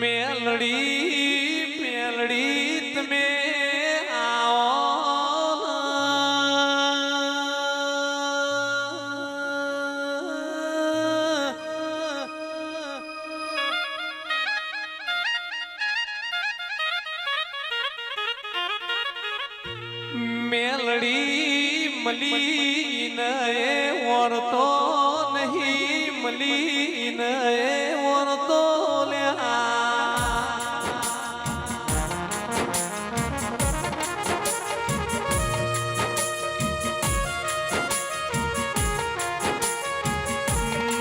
મેલડી મેલડી તમે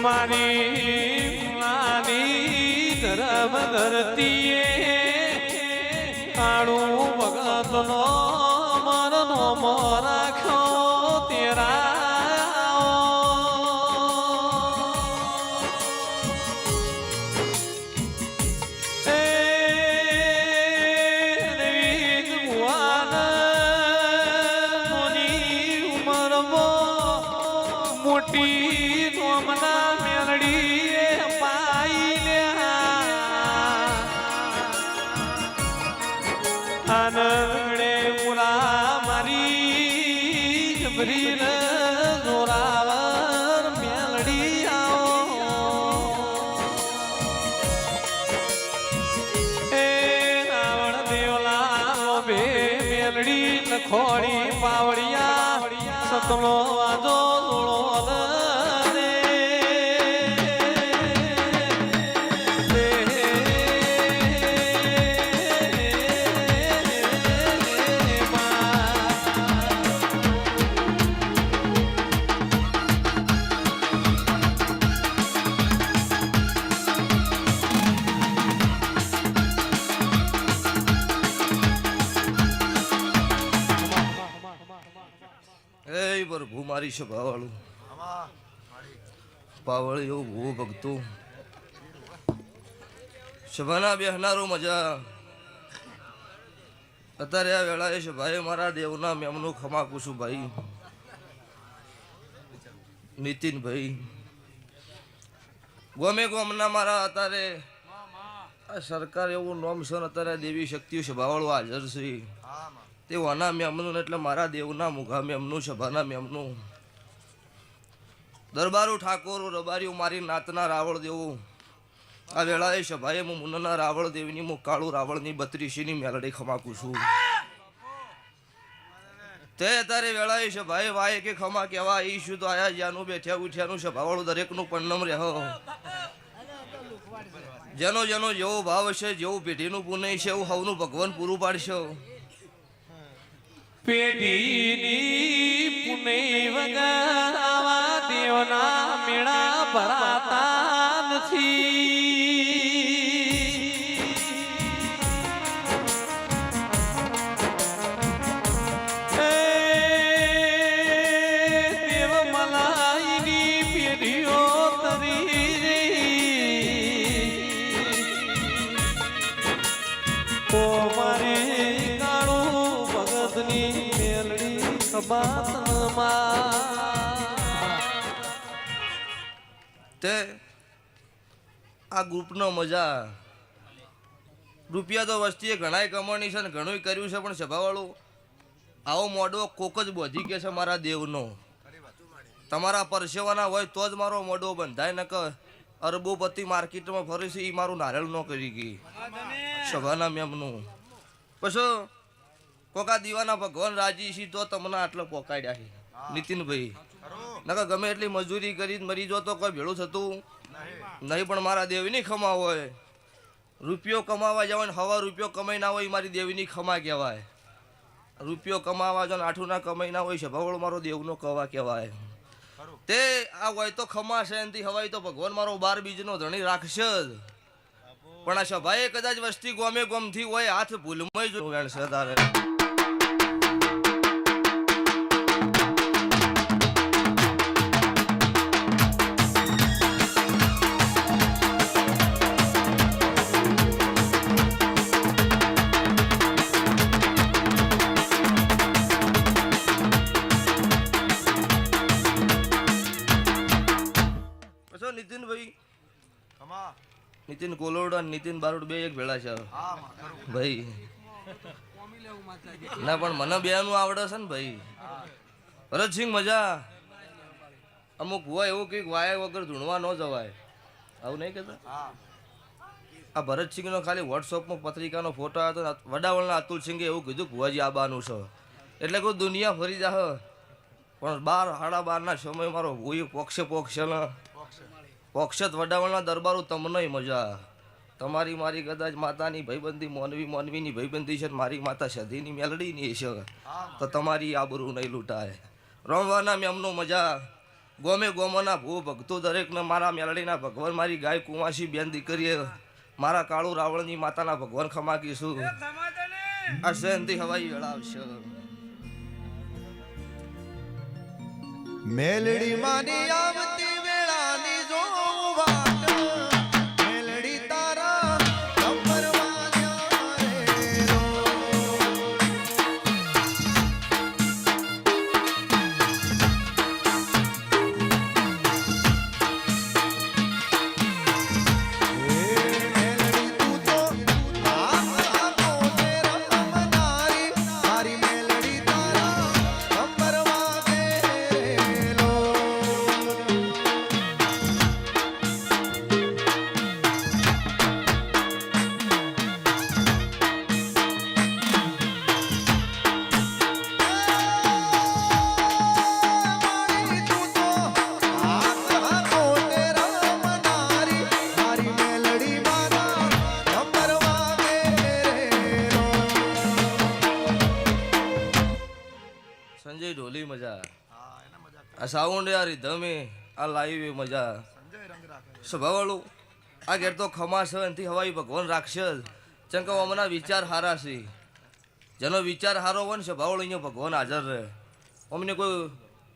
મલીન મારી જબરી જોરાવર મેલડી આવો એ રાવણ દેવલા બે મેલડી ખોડી પાવડિયા સતલો મારી સભાવાળું પાવળ એવું ભૂ ભગતું. સભાના બેહનારો મજા. અત્યારે આ વેળાએ સભાએ મારા દેવના મેમનું ખમા પૂછું ભાઈ. નીતિનભાઈ. ગમે ગોમના મારા અત્યારે આ સરકાર એવું નોમ છે અત્યારે દેવી શક્તિઓ સભાવાળું હાજર છે. તે વાના મેમનું એટલે મારા દેવના મુઘા મેમનું સભાના મેમનું. દરબારું ઠાકોર, રબારીઓ મારી નાતના રાવળ દેવું આ વેળાએ સભાએ હું મુનના રાવળ દેવની હું કાળુ રાવળની, બત્રીસીની મેલડી ખમાકું છું. તે અત્યારે વેળાએ સભાએ વાય કે ખમા કેવા, ઈ શું તો આયા જ્યાંનું બેઠ્યા ઉઠ્યાનું સભાવાળું દરેકનું પન્નમ રહો. જેનો જેનો જેવો ભાવ હશે, જેવું પેઢીનું પુનય છે એવું હવનું ભગવાન પૂરું પાડશે. પેઢીની પુને વગર આવા દેવના મેળા ભરાતા નથી. તે આ ગ્રુપનો મજા. રૂપિયા તો વસ્તીએ ઘણાય કમાણી છે ને ઘણું કર્યું છે પણ સભાવાળું, આવો મોડો કોક જ બોધી કે છે મારા દેવનો. તમારા પરસેવાના હોય તો જ મારો મોઢો બંધાય ન કે અરબોપતિ માર્કેટમાં ફરે છે એ મારું નારેલ ન કરી ગઈ. સભાના મેમનું. પછી કોકા દીવાના ભગવાન રાજી છે તો તમને આટલો પોકાડ્યા છે. નીતિનભાઈ. નકર ગમે એટલી મજૂરી કરી મરી જો તો કોઈ ભેળું થતું નહીં, પણ મારા દેવીની ખમા હોય. રૂપિયો કમાવા જવાય હવા રૂપિયો કમાઈ ના હોય મારી દેવીની ખમા કહેવાય. રૂપિયો કમાવા જો આઠું ના કમાઈ ના હોય છે ભગવાન મારો દેવનો કવા કહેવાય. તે આ હોય તો ખમા છે એનથી હવાય તો ભગવાન મારો બાર બીજનો ધણી રાખશે જ. પણ આ સભાએ કદાચ વસ્તી ગોમે ગોમથી હોય, હાથ ભૂલમાં જ વેણશે તારે. કોલોડ અને નીતિન બારોડ બે એક ભેળા છે ભાઈ. ના પણ મને બે નું આવડે છે ને ભાઈ. ભરતસિંહ મજા. અમુક હોય એવું કંઈક વાયા વગર ધૂણવા ન જવાય. આવું નહીં કહેતા? આ ભરતસિંહનો ખાલી વોટ્સઅપમાં પત્રિકાનો ફોટો આવ્યો હતો વડાવળના અતુલસિંહે એવું કીધું ભુવાજી આબાનું છે. એટલે કોઈ દુનિયા ફરી જાહ. પણ બાર સાડા બારના સમય મારો ભૂઈ પોક્ષે પોક્ષે પોક્ષત વડાવળના દરબારો તમને મજા. તમારી મારી કદાચ માતાની ભાઈબંધી મોનવી મોનવીની ભાઈબંધી છે મારી માતા સધીની મેલડીની છે. તો તમારી આબરૂ નહીં લૂંટાય. રમવાના મેમનો મજા. ગોમે ગોમોના ભૂ ભક્તો દરેકને મારા મેલડીના ભગવાન મારી ગાય કુંવાસી બેન દીકરીએ મારા કાળુ રાવણની માતાના ભગવાન ખમાકીશું આ સહનથી હવાઈ વેળા આવશે. મેલડી માની સંજય ઢોલી મજા. આ સાઉન્ડ આ રીધમે આ લાઈવ એ મજા. સ્વભાવવાળું. આ ઘેર તો ખમા છે એનાથી હવાઈ ભગવાન રાખશે જ ચમ કે અમના વિચાર હારા છે. જેનો વિચાર હારો હોય ને સ્વભાવવાળો અહીંયા ભગવાન હાજર રહે. અમને કોઈ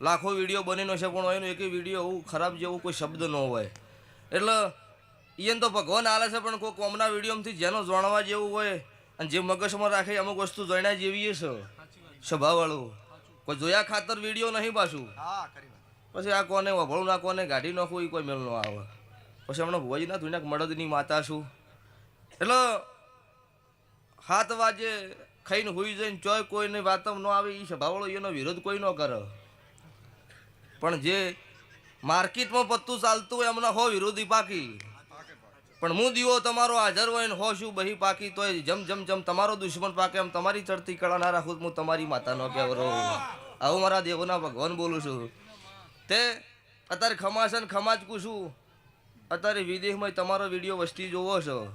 લાખો વીડિયો બની ન છે પણ એનો એક વીડિયો એવું ખરાબ જેવું કોઈ શબ્દ ન હોય. એટલે એને તો ભગવાન હાલે છે પણ કોઈ કોમના વિડીયોમાંથી જેનો જાણવા જેવું હોય અને જે મગજમાં રાખે અમુક વસ્તુ જાણ્યા જેવી છે. સ્વભાવવાળું. કોઈ જોયા ખાતર વીડિયો નહીં પાછું? પછી આ કોને વભળું ના કોને ગાડી નાખવું એ કોઈ મેળ ન આવે. પછી હમણાં ભુવાજીના ધુનાક મળદની માતા છું. એટલે હાથ વાજે ખાઈને હોઈ જઈને ચોય કોઈને વાતમ ન આવે એ સભાવળો એનો વિરોધ કોઈ ન કરે. પણ જે માર્કેટમાં પત્તું ચાલતું હોય એમના હો વિરોધી પાકી. પણ હું દીવો તમારો હાજર હોય ને હો શું બહી પાકી તોય જમ જમ જમ તમારો દુશ્મન પાકે એમ તમારી ચડતી કળા ના રાખું હું તમારી માતાનો કહેવરો આવું મારા દેવોના ભગવાન બોલું છું. તે અત્યારે ખમા છે ને ખમા જ પૂછું. અત્યારે વિદેશમાં તમારો વીડિયો વસ્તી જોવો છો.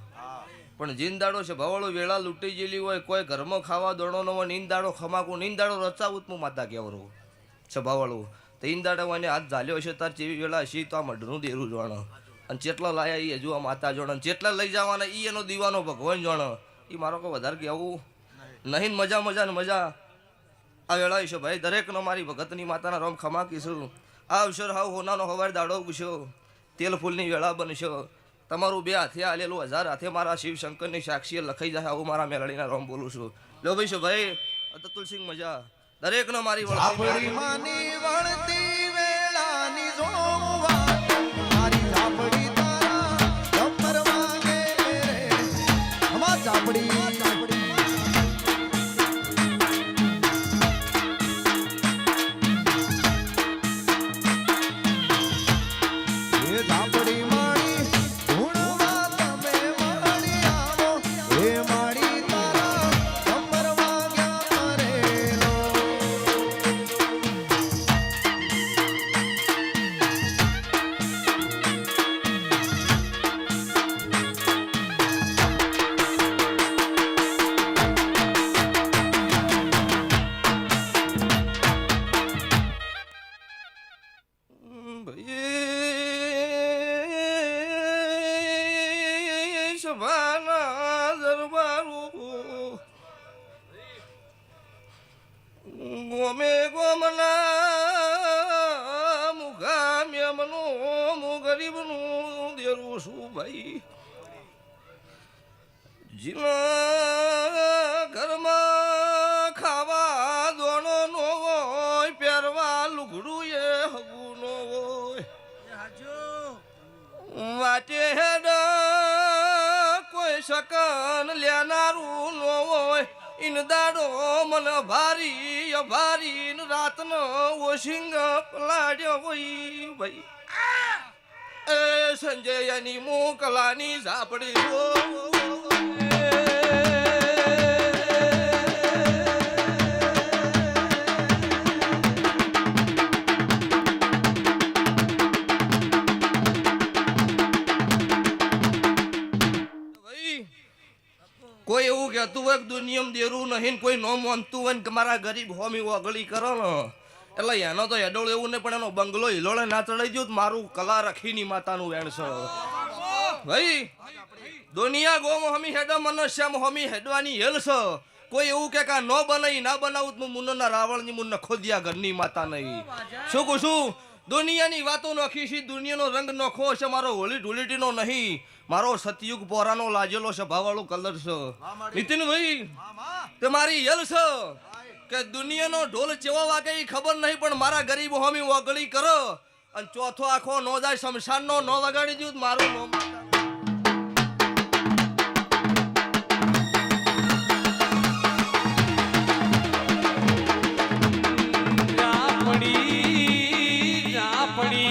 પણ જીનદાડો છે, ભવાળો વેળા લૂંટી ગયેલી હોય, કોઈ ઘરમાં ખાવા દોડો ન હોય નીંદાડો ખમાકું નીંદાડો રચાવું હું માતા કહેવરો છે ભવાળું. તો ઈંદાડો એને હાથ ઝાલ્યો છે, તાર જેવી વેળા છે તો આ મઢનું દેરું જોણો અને જેટલા લાયા એ હજુ આ માતા જોડે. અને જેટલા લઈ જવાના એ એનો દીવાનો ભગવાન જોણ. એ મારો કોઈ વધારે કહેવું નહીં મજા મજા ને મજા. આ વેળા છે ભાઈ દરેકનો મારી ભગતની માતાના રોમ ખમાકીશું આ અવસર હાવ હોનાનો હવાર દાડો ઉગશો તેલ ફૂલની વેળા બનશો તમારું બે હાથે આલેલું હજાર હાથે મારા શિવ શંકરની સાક્ષીએ લખાઈ જાય આવું મારા મેળડીના રોમ બોલું છું. લો ભાઈ છે ભાઈ? અતુલસિંહ મજા. દરેકનો મારી વળતી ગરીબનું ભાઈ જીના ઘરમાં ખાવા દોણો નો હોય પહેરવા લુગડું એ હગું નો હોય વાટે કોઈ શકન લેનારું નો હોય ઇન દાડો મન ભારી ભારી રાતનો ઓશિંગ પલાડ્યો હોય ભાઈ એ સંજયની મોકલાની ઝાપડી કોઈ એવું કહેતું હોય કે દુનિયમ દેરું નહીં કોઈ ન માનતું હોય ને મારા ગરીબ હોમી ઓગળી કરો ને એટલે એનો તો હેડોળ એવું નહીં, પણ એનો બંગલો હિલોળે ના ચડાઈ ગયો મારું કલા રખીની માતાનું વેણ ભાઈ દુનિયા ગોમ હમી હેડો, મનુષ્યમ હમી હેડવાની હેલ કોઈ એવું કે કા ન બનાવી ના બનાવું તો મુન્નના રાવણની મુન્ન ખોદિયા ઘરની માતા નહીં. શું કહું છું? દુનિયાની વાતો નોખી છે, દુનિયાનો રંગ નોખો છે, મારો હોળી ઢોલીટીનો નહીં. મારો સતયુગ પોરાનો લાજેલો છે ભાવાળો કલર છે. નીતિનભાઈ, તે મારી યલ છે. કે દુનિયાનો ઢોલ ચેવો વાગે એ ખબર નહીં, પણ મારા ગરીબ હોમી વગળી કરો. અને ચોથો આખો નો જાય, શમશાનનો નો વગાડી દઉં મારું નોમ જાપડી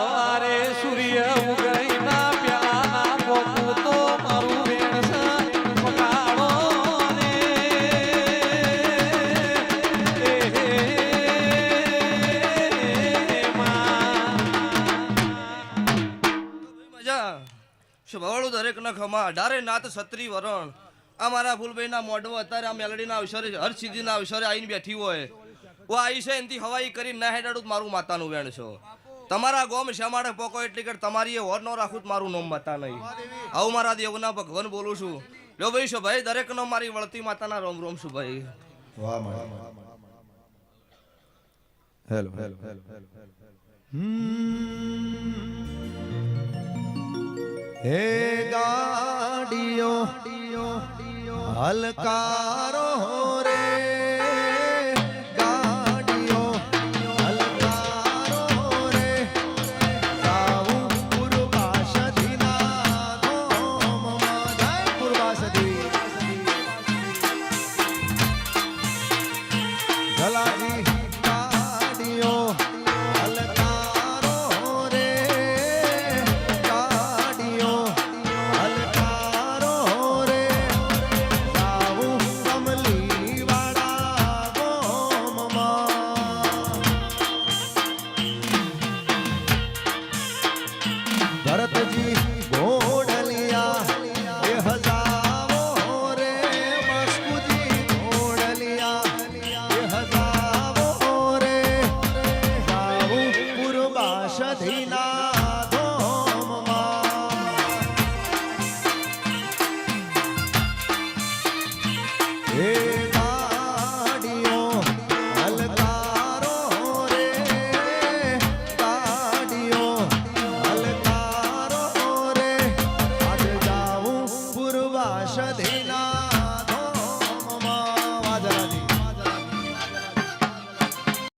હવારે સૂર્ય પકાળો ને. મજા. સ્વભાવળું દરેક ન ખમા અઢારે નાત સત્રી વરણ. આ મારા ફૂલભાઈના મોઢો અત્યારે આ મેલડીના અવસરે હરસિદ્ધિના અવસરે આવીને બેઠી હોય. હું આવી છે એનથી હવાઈ કરી ના હેડાડું મારું માતાનું વેણ છો. તમારા ગોમ શ્યામાડે પોકો એટલી કે તમારી એ હોર ન રાખું મારું નોમ માતા નહીં. આવું મારા દેવના ભગવાન બોલું છું. લો ભાઈ છો ભાઈ દરેકનો મારી વળતી માતાના રોમ રોમ છું ભાઈ વાહ હેલો હેલો હેલો હે ગાડીઓ હલકારો মদিনা